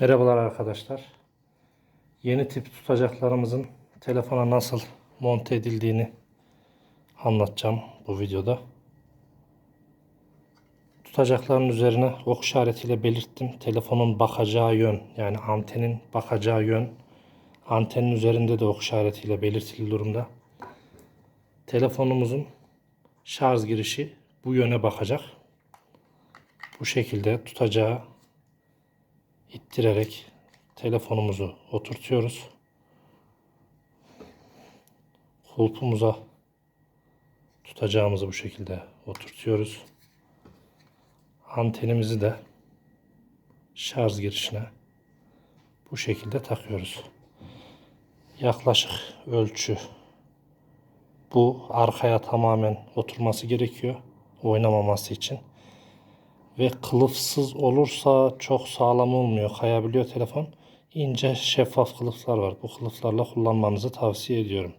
Merhabalar arkadaşlar. Yeni tip tutacaklarımızın telefona nasıl monte edildiğini anlatacağım bu videoda. Tutacakların üzerine ok işaretiyle belirttim. Telefonun bakacağı yön yani antenin bakacağı yön antenin üzerinde de ok işaretiyle belirtili durumda. Telefonumuzun şarj girişi bu yöne bakacak. Bu şekilde tutacağı ittirerek telefonumuzu oturtuyoruz. Kulpumuza tutacağımızı bu şekilde oturtuyoruz. Antenimizi de şarj girişine bu şekilde takıyoruz. Yaklaşık ölçü bu arkaya tamamen oturması gerekiyor oynamaması için ve kılıfsız olursa çok sağlam olmuyor. Kayabiliyor telefon. İnce şeffaf kılıflar var. Bu kılıflarla kullanmanızı tavsiye ediyorum.